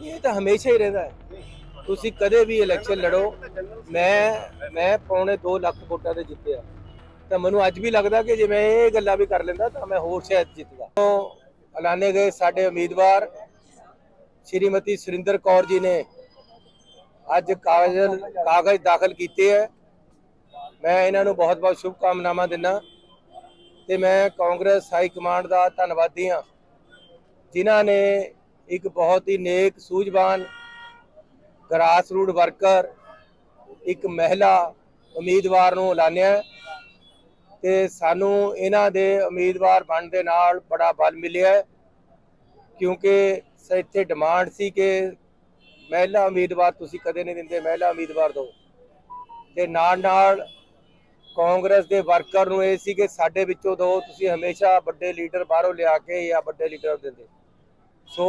ਇਹ ਤਾਂ ਹਮੇਸ਼ਾ ਹੀ ਰਹਿੰਦਾ ਹੈ। ਤੁਸੀਂ ਕਦੇ ਵੀ ਇਲੈਕਸ਼ਨ ਲੜੋ, ਮੈਂ ਮੈਂ ਪੌਣੇ 2 ਲੱਖ ਵੋਟਾਂ ਤੇ ਜਿੱਤਿਆ। ਤਾਂ ਮੈਨੂੰ ਅੱਜ ਵੀ ਲੱਗਦਾ ਕਿ ਜੇ ਮੈਂ ਇਹ ਗੱਲਾਂ ਵੀ ਕਰ ਲੈਂਦਾ ਤਾਂ ਮੈਂ ਹੋਰ ਸ਼ਾਇਦ ਜਿੱਤਦਾ। ਐਲਾਨੇ ਗਏ ਸਾਡੇ ਉਮੀਦਵਾਰ ਸ਼੍ਰੀਮਤੀ ਸੁਰਿੰਦਰ ਕੌਰ ਜੀ ਨੇ। ਅੱਜ ਕਾਗਜ਼ ਕਾਗਜ਼ ਦਾਖਲ ਕੀਤੇ ਹੈ। ਮੈਂ ਇਹਨਾਂ ਨੂੰ ਬਹੁਤ-ਬਹੁਤ ਸ਼ੁਭ ਕਾਮਨਾਵਾਂ ਦਿੰਦਾ। ਤੇ ਮੈਂ ਕਾਂਗਰਸ ਹਾਈ ਕਮਾਂਡ ਦਾ ਧੰਨਵਾਦੀ ਹਾਂ। ਜਿਨ੍ਹਾਂ ਨੇ ਇੱਕ ਬਹੁਤ ਹੀ ਨੇਕ, ਸੂਝਵਾਨ ਗ੍ਰਾਸ ਰੂਟ ਵਰਕਰ ਇੱਕ ਮਹਿਲਾ ਉਮੀਦਵਾਰ ਨੂੰ ਐਲਾਨਿਆ ਹੈ ਤੇ ਸਾਨੂੰ ਇਹਨਾਂ ਦੇ ਉਮੀਦਵਾਰ ਬਣਨ ਦੇ ਨਾਲ ਬੜਾ ਬਲ ਮਿਲਿਆ ਕਿਉਂਕਿ ਇੱਥੇ ਡਿਮਾਂਡ ਸੀ ਕਿ ਮਹਿਲਾ ਉਮੀਦਵਾਰ ਤੁਸੀਂ ਕਦੇ ਨਹੀਂ ਦਿੰਦੇ, ਮਹਿਲਾ ਉਮੀਦਵਾਰ ਦਿਓ। ਤੇ ਨਾਲ ਨਾਲ ਕਾਂਗਰਸ ਦੇ ਵਰਕਰ ਨੂੰ ਇਹ ਸੀ ਕਿ ਸਾਡੇ ਵਿੱਚੋਂ ਦੋ ਤੁਸੀਂ ਹਮੇਸ਼ਾ ਵੱਡੇ ਲੀਡਰ ਬਾਹਰੋਂ ਲਿਆ ਕੇ ਜਾਂ ਵੱਡੇ ਲੀਡਰ ਦਿੰਦੇ। ਸੋ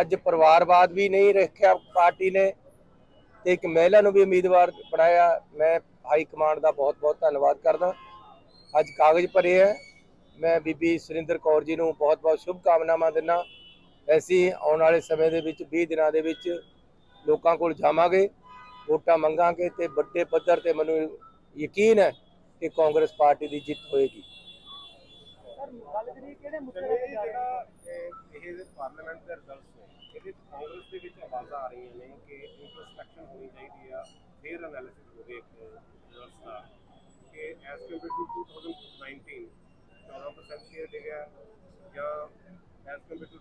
ਅੱਜ ਪਰਿਵਾਰਵਾਦ ਵੀ ਨਹੀਂ ਰੱਖਿਆ ਪਾਰਟੀ ਨੇ ਤੇ ਇੱਕ ਮਹਿਲਾ ਨੂੰ ਵੀ ਉਮੀਦਵਾਰ ਬਣਾਇਆ। ਮੈਂ ਹਾਈ ਕਮਾਂਡ ਦਾ ਬਹੁਤ ਬਹੁਤ ਧੰਨਵਾਦ ਕਰਦਾ। ਅੱਜ ਕਾਗਜ਼ ਭਰੇ ਹੈ ਮੈਂ ਬੀਬੀ ਸੁਰਿੰਦਰ ਕੌਰ ਜੀ ਨੂੰ ਬਹੁਤ ਬਹੁਤ ਸ਼ੁਭ ਕਾਮਨਾਵਾਂ ਦਿੰਦਾ ਐਸੀ ਆਉਣ ਵਾਲੇ ਸਮੇਂ ਦੇ ਵਿੱਚ 20 ਦਿਨਾਂ ਦੇ ਵਿੱਚ ਲੋਕਾਂ ਕੋਲ ਜਾਵਾਂਗੇ, ਵੋਟਾਂ ਮੰਗਾਂਗੇ ਤੇ ਵੱਡੇ ਪੱਧਰ ਤੇ ਮੈਨੂੰ ਯਕੀਨ ਹੈ ਕਿ ਕਾਂਗਰਸ ਪਾਰਟੀ ਦੀ ਜਿੱਤ ਹੋਏਗੀ। ਗੱਲ ਕਰੀਏ ਕਿਹੜੇ ਮੁੱਦੇ ਲੈ ਕੇ ਜਿਹੜਾ ਇਹ ਇਹ ਪਾਰਲੀਮੈਂਟ ਦੇ ਰਿਜ਼ਲਟਸ ਨੇ ਇਹਦੇ ਕਾਂਗਰਸ ਦੇ ਵਿੱਚ ਆਵਾਜ਼ਾਂ ਆ ਰਹੀਆਂ ਨੇ ਕਿ ਇੰਟਰਸਪੈਕਸ਼ਨ ਹੋਣੀ ਚਾਹੀਦੀ ਆ ਫੇਅਰ ਐਨਾਲਿਸਿਸ ਹੋਵੇ ਇੱਕ ਰਿਜ਼ਲਟਸ ਦਾ ਕਿ ਐਸ ਕੰਪੇਅਰ ਟੂ 2019 14% ਸ਼ੇਅਰ ਡਿਗਿਆ ਜਾਂ as compared to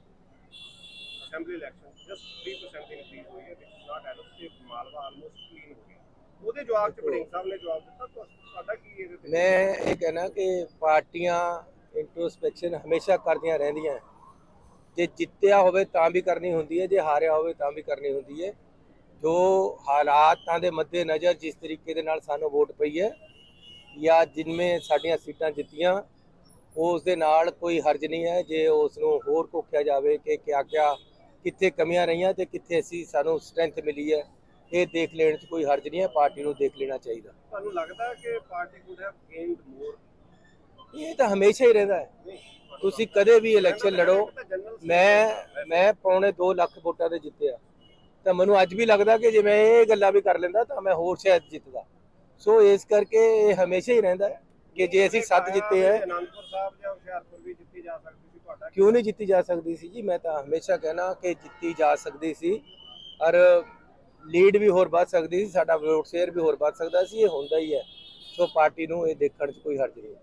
assembly election just 3% increase ਹੋਈ ਹੈ ਵਿਚ ਨਾਟ ਤੇ ਮਾਲਵਾ ਆਲਮੋਸਟ ਕਲੀਨ ਹੋ ਗਿਆ। ਉਹਦੇ ਜਵਾਬ ਚ ਬੜਿੰਗ ਸਾਹਿਬ ਨੇ ਜਵਾਬ ਦਿੱਤਾ ਤੁਹਾ- ਤੁਹਾਡਾ ਕੀ ਇਹਦੇ ਤੇ? ਮੈਂ ਇਹ ਕਹਿਣਾ ਕਿ ਪਾਰਟੀਆਂ ਇੰਟਰੋਸਪੈਕਸ਼ਨ ਹਮੇਸ਼ਾ ਕਰਦੀਆਂ ਰਹਿੰਦੀਆਂ ਜੇ ਜਿੱਤਿਆ ਹੋਵੇ ਤਾਂ ਵੀ ਕਰਨੀ ਹੁੰਦੀ ਹੈ, ਜੇ ਹਾਰਿਆ ਹੋਵੇ ਤਾਂ ਵੀ ਕਰਨੀ ਹੁੰਦੀ ਹੈ। ਜੋ ਹਾਲਾਤਾਂ ਦੇ ਮੱਦੇ ਨਜ਼ਰ ਜਿਸ ਤਰੀਕੇ ਦੇ ਨਾਲ ਸਾਨੂੰ ਵੋਟ ਪਈ ਹੈ ਜਾਂ ਜਿਨਵੇਂ ਸਾਡੀਆਂ ਸੀਟਾਂ ਜਿੱਤੀਆਂ, ਉਸ ਦੇ ਨਾਲ ਕੋਈ ਹਰਜ ਨਹੀਂ ਹੈ। ਜੇ ਉਸ ਨੂੰ ਹੋਰ ਕੋਖਿਆ ਜਾਵੇ ਕਿ ਕਿਆ ਕਿਆ, ਕਿੱਥੇ ਕਮੀਆਂ ਰਹੀਆਂ ਤੇ ਕਿੱਥੇ ਅਸੀਂ, ਸਾਨੂੰ ਸਟਰੈਂਥ ਮਿਲੀ ਹੈ, ਇਹ ਦੇਖ ਲੈਣ 'ਚ ਕੋਈ ਹਰਜ ਨਹੀਂ ਹੈ। ਪਾਰਟੀ ਨੂੰ ਦੇਖ ਲੈਣਾ ਚਾਹੀਦਾ। ਤੁਹਾਨੂੰ ਲੱਗਦਾ ਕਿ party could have gained more ਇਹ ਤਾਂ ਹਮੇਸ਼ਾ ਹੀ ਰਹਿੰਦਾ ਹੈ। ਤੁਸੀਂ ਕਦੇ ਵੀ ਇਲੈਕਸ਼ਨ ਲੜੋ। ਮੈਂ ਮੈਂ ਪੌਣੇ 2 ਲੱਖ ਵੋਟਾਂ ਤੇ ਜਿੱਤਿਆ। ਤਾਂ ਮੈਨੂੰ ਅੱਜ ਵੀ ਲੱਗਦਾ ਕਿ ਜੇ ਮੈਂ ਇਹ ਗੱਲਾਂ ਵੀ ਕਰ ਲੈਂਦਾ ਤਾਂ ਮੈਂ ਹੋਰ ਸ਼ਾਇਦ ਜਿੱਤਦਾ। ਸੋ ਇਸ ਕਰਕੇ ਇਹ ਹਮੇਸ਼ਾ ਹੀ ਰਹਿੰਦਾ ਹੈ ਕਿ ਜੇ ਅਸੀਂ ਸੱਤ ਜਿੱਤੇ ਹੈ ਅਨੰਦਪੁਰ ਸਾਹਿਬ ਜਾਂ ਹੁਸ਼ਿਆਰਪੁਰ ਵੀ ਜਿੱਤੀ ਜਾ ਸਕਦੀ ਸੀ ਤੁਹਾਡਾ ਕਿਉਂ ਨਹੀਂ ਜਿੱਤੀ ਜਾ ਸਕਦੀ ਸੀ ਜੀ? ਮੈਂ ਤਾਂ ਹਮੇਸ਼ਾ ਕਹਿਣਾ ਕਿ ਜਿੱਤੀ ਜਾ ਸਕਦੀ ਸੀ। ਔਰ ਲੀਡ ਵੀ ਹੋਰ ਵੱਧ ਸਕਦੀ ਸੀ, ਸਾਡਾ ਵੋਟ ਸ਼ੇਅਰ ਵੀ ਹੋਰ ਵੱਧ ਸਕਦਾ ਸੀ, ਇਹ ਹੁੰਦਾ ਹੀ ਹੈ। ਸੋ ਪਾਰਟੀ ਨੂੰ ਇਹ ਦੇਖਣ 'ਚ ਕੋਈ ਹਰਜ ਨਹੀਂ।